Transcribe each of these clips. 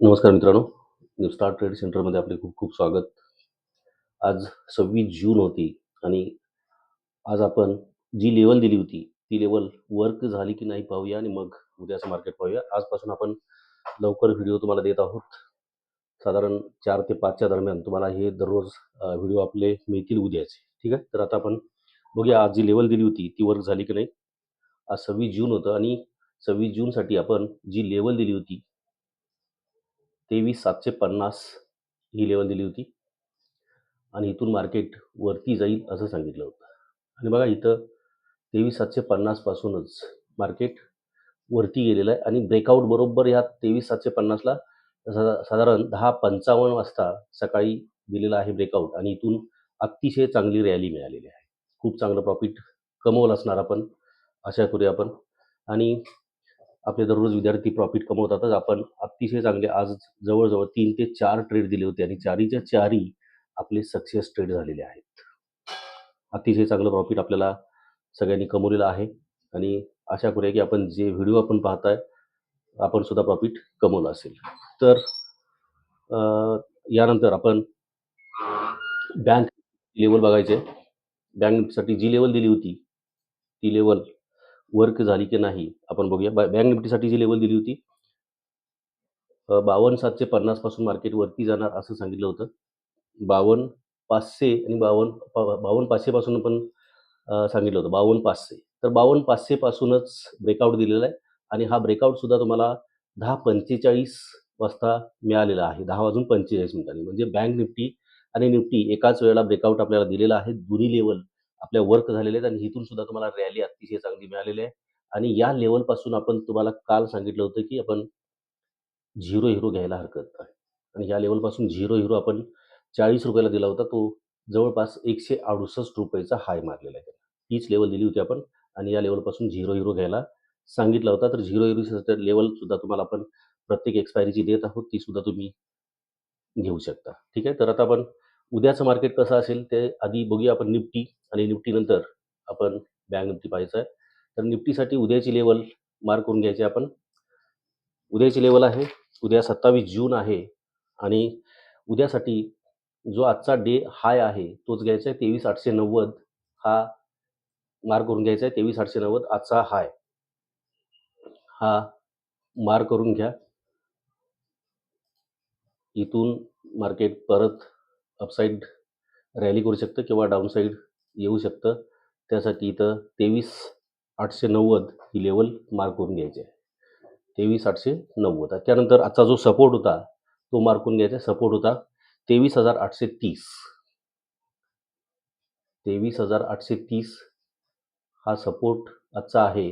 नमस्कार मित्रांनो. Star trade सेंटरमध्ये आपले खूप खूप स्वागत. आज सव्वीस जून होती आणि आज आपण जी लेवल दिली होती ती लेवल वर्क झाली की नाही पाहूया आणि मग उद्याचं मार्केट पाहूया. आजपासून आपण लवकर व्हिडिओ तुम्हाला देत आहोत. साधारण चार ते पाचच्या दरम्यान तुम्हाला हे दररोज व्हिडिओ आपले मिळतील उद्याचे. ठीक आहे? तर आता आपण बघूया आज जी लेवल दिली होती ती वर्क झाली की नाही. आज सव्वीस जून होतं आणि सव्वीस जूनसाठी आपण जी लेवल दिली होती तेवीस सातशे पन्नास ही लेवल दिली होती. आणि इथून मार्केट वरती जाईल असं सांगितलं होतं. आणि बघा इथं तेवीस सातशे पन्नासपासूनच मार्केट वरती गेलेलं आहे. आणि ब्रेकआउट बरोबर ह्या तेवीस सातशे पन्नासला सा साधारण दहा पंचावन्न वाजता सकाळी दिलेला आहे ब्रेकआउट आणि इथून अतिशय चांगली रॅली मिळालेली आहे. खूप चांगलं प्रॉफिट कमवलं असणार आपण आशा करूया आपण. आणि आपले दररोज विद्यार्थी प्रॉफिट कमवतातच. आपण अतिशय चांगले आज जवळजवळ तीन ते चार ट्रेड दिले होते आणि चारीच्या चारी आपले सक्सेस ट्रेड झालेले आहेत. अतिशय चांगलं प्रॉफिट आपल्याला सगळ्यांनी कमवलेलं आहे आणि आशा करूया की आपण जे व्हिडिओ आपण पाहताय आपण सुद्धा प्रॉफिट कमवलं असेल. तर यानंतर आपण बँक लेवल बघायचे. बँकसाठी जी लेवल दिली होती ती लेवल वर्क झाली की नाही आपण बघूया. बँक निफ्टीसाठी जी लेवल दिली होती बावन्न सातशे पन्नासपासून मार्केट वरती जाणार असं सांगितलं होतं. बावन्न पाचशे आणि बावन्न बावन्न पाचशे पासून पण सांगितलं होतं. बावन्न पाचशे. तर बावन्न पाचशे पासूनच ब्रेकआउट दिलेला आहे आणि हा ब्रेकआउट सुद्धा तुम्हाला दहा पंचेचाळीस वाजता मिळालेला आहे. दहा वाजून पंचेचाळीस मिनिटांनी. म्हणजे बँक निफ्टी आणि निफ्टी एकाच वेळेला ब्रेकआउट आपल्याला दिलेला आहे. दोन्ही लेवल आपल्या वर्क झालेले आहेत आणि इथून सुद्धा तुम्हाला रॅली अतिशय चांगली मिळालेली आहे. आणि या लेवलपासून आपण तुम्हाला काल सांगितलं होतं की आपण झिरो हिरो घ्यायला हरकत नाही. आणि या लेवलपासून झिरो हिरो आपण चाळीस रुपयाला दिला होता तो जवळपास एकशे अडुसष्ट रुपयेचा हाय मारलेला आहे. हीच लेवल दिली होती आपण आणि या लेवलपासून झिरो हिरो घ्यायला सांगितला होता. तर झिरो हिरो लेवल सुद्धा तुम्हाला आपण प्रत्येक एक्सपायरीची देत आहोत ती सुद्धा तुम्ही घेऊ शकता. ठीक आहे? तर आता आपण उद्याचं मार्केट कसं असेल ते आधी बघूया आपण निफ्टी आणि निफ्टीनंतर आपण बँक निफ्टी पाहायचं आहे. तर निफ्टीसाठी उद्याची लेवल मार्क करून घ्यायची आहे आपण. उद्याची लेवल आहे उद्या सत्तावीस जून आहे आणि उद्यासाठी जो आजचा डे हाय आहे तोच घ्यायचा आहे तेवीस आठशे नव्वद. हा मार्क करून घ्यायचा आहे तेवीस आठशे नव्वद आजचा हाय हा मार्क करून घ्या. इथून मार्केट परत अपसाईड रॅली करू शकतं किंवा डाऊनसाईड येऊ शकतं. त्यासाठी इथं तेवीस आठशे नव्वद ही लेवल मार्क करून घ्यायची आहे. तेवीस आठशे नव्वद. त्यानंतर आजचा जो सपोर्ट होता तो मार्क करून घ्यायचा सपोर्ट होता तेवीस हजार आठशे तीस. तेवीस हजार आठशे तीस हा सपोर्ट आजचा आहे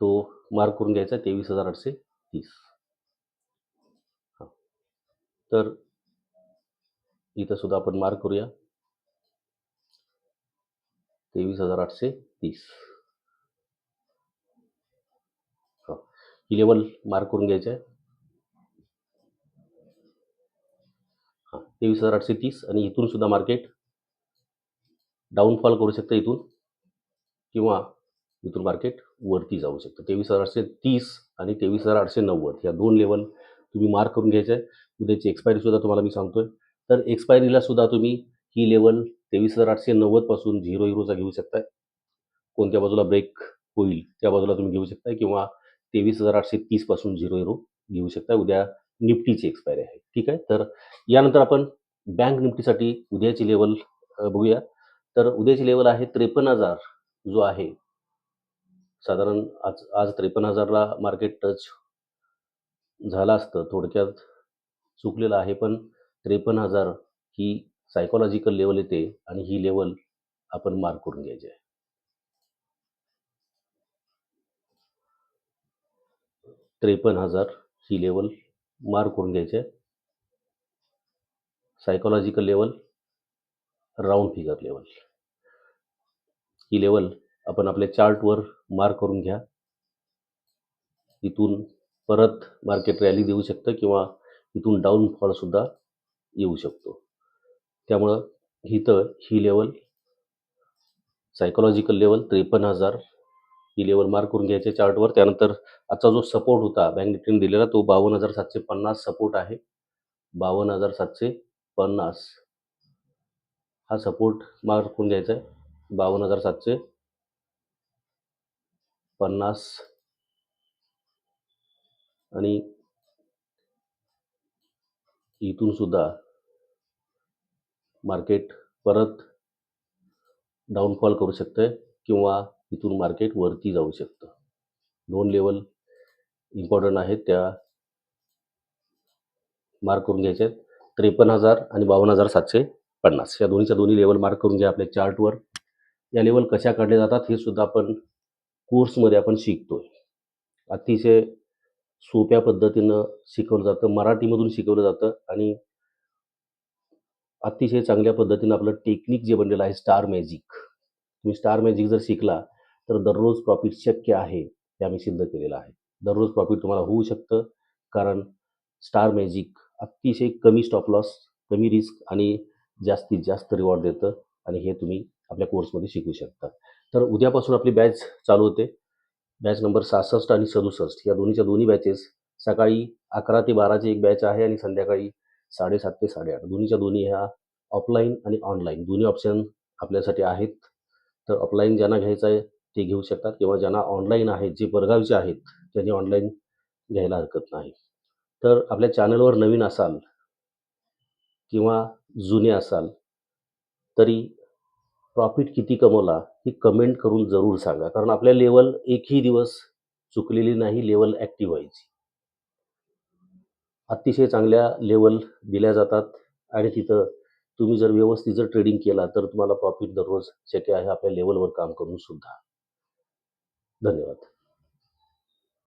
तो मार्क करून घ्यायचा तेवीस हजार आठशे तीस. हां. तर इथं सुद्धा आपण मार्क करूया. तेवीस हजार आठशे तीस. हा. ही लेवल मार्क करून घ्यायचं आहे. हां तेवीस हजार आठशे तीस आणि इथून सुद्धा मार्केट डाऊनफॉल करू शकतं इथून किंवा इथून मार्केट वरती जाऊ शकतं. तेवीस हजार आठशे तीस आणि तेवीस हजार आठशे नव्वद. ह्या दोन लेवल तुम्ही मार्क करून घ्यायचं आहे. उद्याची एक्सपायरी सुद्धा तुम्हाला मी सांगतोय. तर एक्सपायरीला सुद्धा तुम्ही ही लेवल तेवीस हजार आठशे नव्वदपासून झिरो हिरोचा घेऊ शकताय. कोणत्या बाजूला ब्रेक होईल त्या बाजूला तुम्ही घेऊ शकताय किंवा तेवीस हजार आठशे तीसपासून झिरो हिरो घेऊ शकताय. उद्या निफ्टीची एक्सपायरी आहे. ठीक आहे? तर यानंतर आपण बँक निफ्टीसाठी उद्याची लेवल बघूया. तर उद्याची लेवल आहे त्रेपन्न हजार जो आहे. साधारण आज आज त्रेपन्न हजारला मार्केट टच झालं असतं. थोडक्यात चुकलेलं आहे पण त्रेपन्न हजार ही सायकोलॉजिकल लेवल येते आणि ही लेवल आपण मार्क करून घ्यायची आहे. त्रेपन्न हजार ही लेवल मार्क करून घ्यायची आहे. Psychological level round figure level ही लेवल आपण आपल्या चार्टवर मार्क करून घ्या. इथून परत मार्केट रॅली देऊ शकतं किंवा इथून डाऊनफॉलसुद्धा येऊ शकतो. त्यामुळं इथं ही लेवल सायकोलॉजिकल लेवल त्रेपन्न हजार ही लेवल मार्क करून घ्यायचे चार्टवर त्यानंतर आजचा जो सपोर्ट होता बँक निफ्टीने दिलेला तो बावन्न हजार सातशे पन्नास सपोर्ट आहे. बावन्न हजार सातशे पन्नास. हा सपोर्ट मार्क करून घ्यायचा आहे. बावन्न हजार सातशे पन्नास. आणि इथून सुद्धा मार्केट परत डाऊनफॉल करू शकतं किंवा इथून मार्केट वरती जाऊ शकतं. दोन लेवल इम्पॉर्टंट आहेत त्या मार्क करून घ्यायच्या आहेत त्रेपन्न हजार आणि बावन्न हजार सातशे पन्नास. या दोन्हीच्या दोन्ही लेवल मार्क करून घ्या आपल्या चार्टवर या लेवल कशा काढल्या जातात हे सुद्धा आपण कोर्समध्ये आपण शिकतो आहे अतिशय सोप्या पद्धतीनं शिकवलं जातं मराठीमधून शिकवलं जातं आणि अतिशय चांगल्या पद्धतीनं आपलं टेक्निक जे बनलेलं आहे स्टार मॅजिक. तुम्ही स्टार मॅजिक जर शिकला तर दररोज प्रॉफिट शक्य आहे हे आम्ही सिद्ध केलेलं आहे. दररोज प्रॉफिट तुम्हाला होऊ शकतं कारण स्टार मॅजिक अतिशय कमी स्टॉप लॉस कमी रिस्क आणि जास्तीत जास्त रिवॉर्ड देतं आणि हे तुम्ही आपल्या कोर्समध्ये शिकू शकता. तर उद्यापासून आपली बॅच चालू होते. बॅच नंबर सहासष्ट आणि सदुसष्ट. या दोन्हीच्या दोन्ही बॅचेस सकाळी अकरा ते बाराची एक बॅच आहे आणि संध्याकाळी साडेसात ते साडेआठ. दोन्हीच्या दोन्ही ह्या ऑफलाईन आणि ऑनलाईन दोन्ही ऑप्शन आपल्यासाठी आहेत. तर ऑफलाईन ज्यांना घ्यायचं आहे ते घेऊ शकतात किंवा ज्यांना ऑनलाईन आहेत जे परगावचे आहेत त्यांनी ऑनलाईन घ्यायला हरकत नाही. तर आपल्या चॅनलवर नवीन असाल किंवा जुने असाल तरी प्रॉफिट किती कमवला ही कमेंट करून जरूर सांगा. कारण आपल्या लेवल एकही दिवस चुकलेली नाही लेवल ॲक्टिव्ह व्हायची. अतिशय चांगल्या लेवल दिल्या जातात आणि तिथं तुम्ही जर व्यवस्थित जर ट्रेडिंग केला तर तुम्हाला प्रॉफिट दररोज शक्य आहे आपल्या लेवलवर काम करून सुद्धा. धन्यवाद.